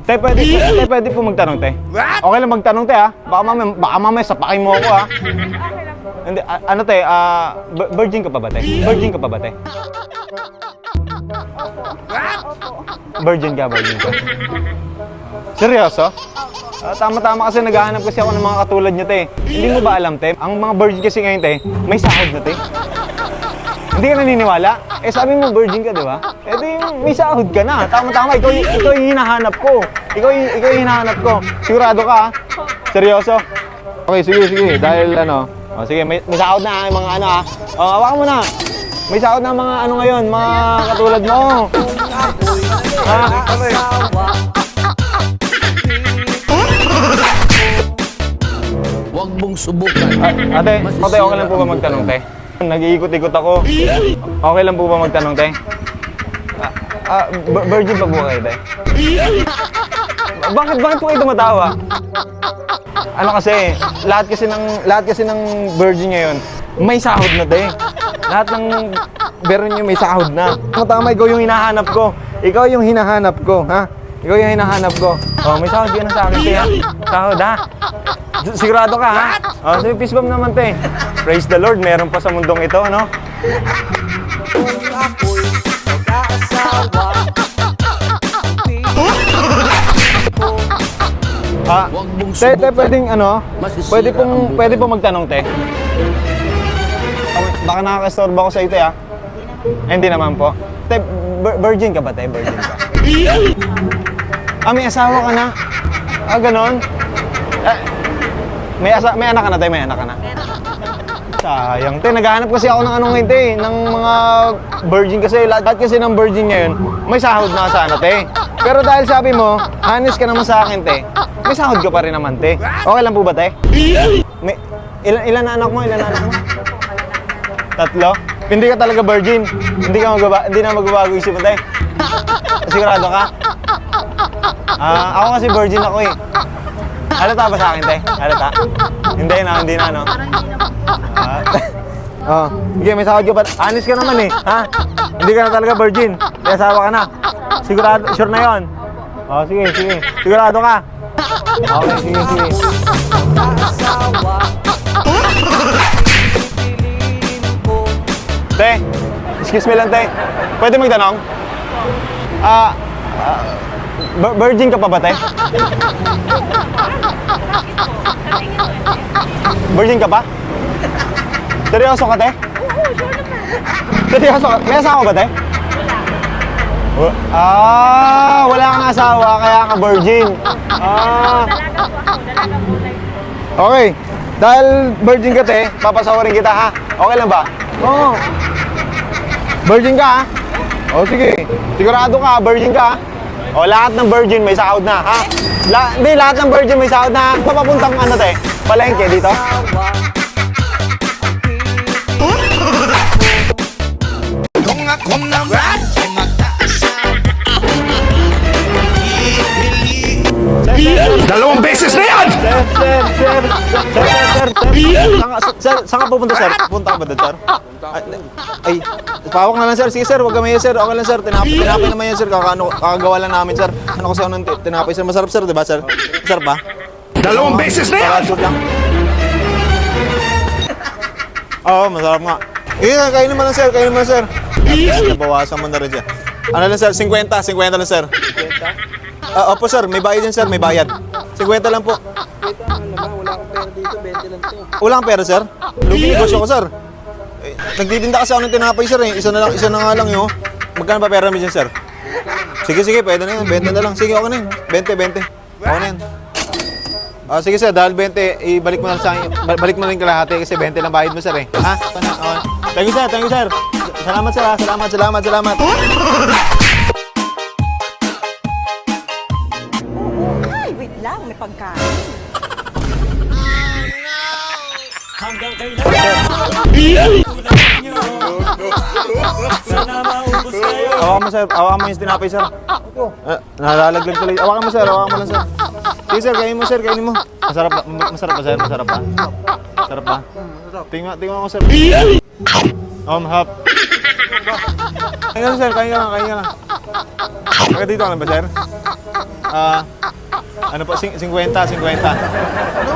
Te, pwede, te, pwede po magtanong, te. Okay lang magtanong, te, ha? Baka mamaya, baka mamaya sapakin mo ako, ha? Hindi, a- ano, te, ah, vir- virgin ka pa ba, te? Virgin ka pa ba, te? Virgin ka, virgin ka. Seryoso? Ah, tama-tama kasi naghahanap kasi ako ng mga katulad niyo, te. Hindi mo ba alam, te? Ang mga virgin kasi ngayon, te, may sahod na, te. Hindi ka naniniwala? Eh sabi mo virgin ka, di ba? Eh di may sahod ka na. Tama-tama, ikaw, ikaw yung hinahanap ko. Ikaw, y- ikaw yung hinahanap ko. Sigurado ka, ha? Seryoso? Okay, sige, sige. Dahil ano, oh, sige, may, may sahod na, ha, yung mga ano, ha? Oh, hawakan mo na. May sahod na mga ano ngayon, mga katulad mo. Ha? Huwag mong subukan. Ate, ate, okay lang po ba magtanong, te? Nag-iikot-ikot ako. Okay lang po ba magtanong, te? Ah, ah, vir- virgin pa po kayo, te? Bakit, bakit po kayo tumatawa? Ano kasi, lahat kasi ng lahat kasi ng virgin ngayon, may sahod na, te. Lahat ng meron nyo may sahod na. Tama, tama, ikaw yung hinahanap ko. Ikaw yung hinahanap ko, ha? Ikaw yung hinahanap ko. Oh, may sahod ka na sa akin, te, ha? Sahod, ha? Sigurado ka, ha? Oh, sabi, peace bomb naman, te. Praise the Lord, meron pa sa mundong ito, no? Ah, te, te, pwedeng ano? Pwede pong, pwede pong magtanong, te. Baka- Baka nakakastorbo ako sa ito, ha? Ay, hindi naman po. Te, vir- virgin ka ba, te? Virgin ka? Ah, may asawa ka na? Ah, ganon? Eh, may, asa may anak ka na, te? May anak ka na? Sayang, te. Naghahanap kasi ako ng ano ngayon, te. Ng mga virgin kasi. Lahat kasi ng virgin ngayon, may sahod na sana, te. Pero dahil sabi mo, honest ka naman sa akin, te. May sahod ka pa rin naman, te. Okay lang po ba, te? May, ilan, ilan na anak mo? Ilan na anak mo? Tatlo? Hindi ka talaga virgin. Hindi ka magaba, hindi na magbabago isip mo, te. Sigurado ka? Ah, ako kasi virgin ako eh. Halata ba sa akin, te? Halata? Hindi na, hindi na, no? Ah. oh, sige, may sahod ka pa. Honest ka naman eh, ha? Hindi ka na talaga virgin. May asawa ka na. Sigurado, sure na yon. Oh, sige, sige. Sigurado ka. Okay, sige, sige. Te, excuse me lang, te. Pwede magtanong? Ah, ah, vir- virgin ka pa ba, te? Virgin ka pa? Seryoso ka, te? Seryoso ka? May asawa ba, te? Ah, wala kang asawa, kaya ka virgin. Ah, okay. Dahil virgin ka, te, papasawarin kita, ha? Okay lang ba? Oo. Virgin ka, ha? O, sige. Sigurado ka, virgin ka? O, lahat ng virgin may sahod na, ha? La hindi, lahat ng virgin may sahod na? Papapuntang ano, te? Palengke dito? Kung ako naman ay mag-aasawa Dalawang beses na yan! Sir, sir, sir, sir, sir, sir, saan ka- pupunta, sir? Punta ka ba doon, sir? Ay, ay, pawak na lang, sir. Sige, sir, huwag ka maya, sir. Okay lang, sir. Tinapay, tinapay naman yan, sir. Kakano, kakagawa lang namin, sir. Ano kasi ako ng ti- tinapay, sir? Masarap, sir, di ba, sir? Masarap ba? Dalawang beses na yan! Lang. Oo, masarap nga. Eh, kainin mo lang, sir. Kainin mo lang, sir. Nabawasan mo na rin, sir. Ano lang, sir? 50. 50 lang, sir. 50? Ah, opo, sir. May bayad din, sir. May bayad. 50 lang po. Wala kang pera, sir? Lugi negosyo ko, sir. Eh, nagtitinda kasi ako ng tinapay, sir. Eh. Isa na lang, isa na nga lang, yun. Magkano ba pera mo dyan, sir? Sige, sige. Pwede na yun. 20 na lang. Sige, okay na yun. 20, 20. Okay na yun. Ah, sige sir, dahil 20, ibalik mo na sa akin, ba- balik mo rin kalahati kasi 20 lang bayad mo sir eh. Ha? Okay. Thank you sir, thank you sir. Salamat sir ha, salamat, salamat, salamat. Ay, wait lang, may pagkain. Awakan mo sir, awakan mo yung tinapay sir. Ah, nalalaglag tuloy. Awakan mo sir, awakan mo lang sir. Sige sir, kainin mo sir, kainin mo. Masarap ba? Ma- Masarap ba sir? Masarap ba? Masarap ba? Tingnan, tingnan ko sir. Oh, mahap. Kaya lang, sir. Kaya lang, kaya lang. Taga dito ka lang ba, sir? Ah, ano po, sing- 50, 50. Ano?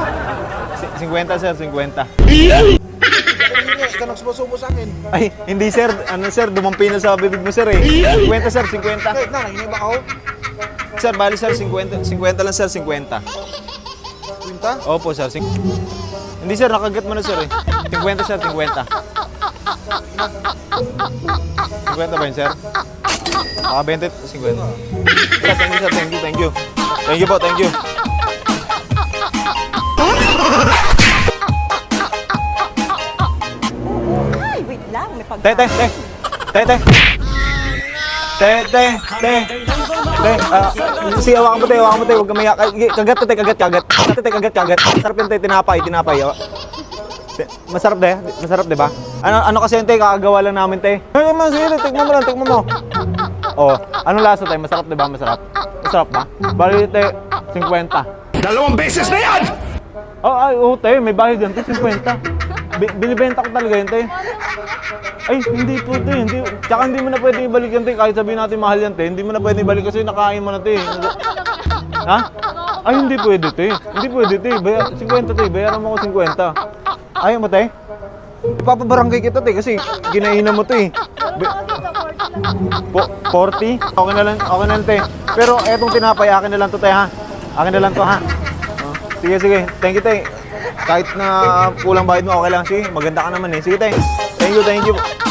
Si- 50, sir, 50. Ka nang sumusubo sa akin. Ay, hindi, sir. Ano, sir, dumampi na sa bibig mo, sir, eh. 50, sir, 50. Kahit na, nanginay ba ako? Sir, bali, sir, 50. 50 lang, sir, 50. Quinta? Opo, sir. Sing... Hindi, sir. Nakagat mo na, sir, eh. 50, sir. 50. 50 ba yun, sir? Baka 20, 50. Sir, thank you, sir. Thank you, thank you. Thank you po, thank you. May Te, te, pagkain. te. Te, te. Te, te, te. Te, ah, si hawakan mo, te, hawakan mo, te. Huwag ka maya. Kagat, te, kagat, kagat. Kagat, te, kagat, kagat. Masarap yun, te. Tinapay, tinapay. oh. Te, Masarap, de. Masarap, di ba? Ano, ano kasi yun, te? Kakagawa lang namin, te. Ay, man, sige. Tikman mo lang, tikman mo. Oh, anong lasa, te? Masarap, di ba? Masarap. Masarap ba? Bali, te, 50. Dalawang beses na yan! Oh, ay, oh, te, may bayad yan, te, 50. Bi- binibenta ko talaga yun, te. Ay, hindi po, te, hindi. Tsaka hindi mo na pwede ibalik yan, te. Kahit sabihin natin mahal yan, te. Hindi mo na pwede ibalik kasi nakain mo na, te. Ha? Ay, hindi pwede, te. Hindi pwede, te. Baya, 50, te. Bayaran mo ko 50. Ayaw mo, te? Ipapabarangay kita, te, kasi ginainan mo, te. Po, 40? Okay na lang, okay na lang, te. Pero etong tinapay, akin na lang to, te, ha? Akin na lang to, ha? Oh, sige, sige. Thank you, te. Kahit na kulang bayad mo, okay lang. Sige, maganda ka naman, eh. Sige, te. Thank you, thank you.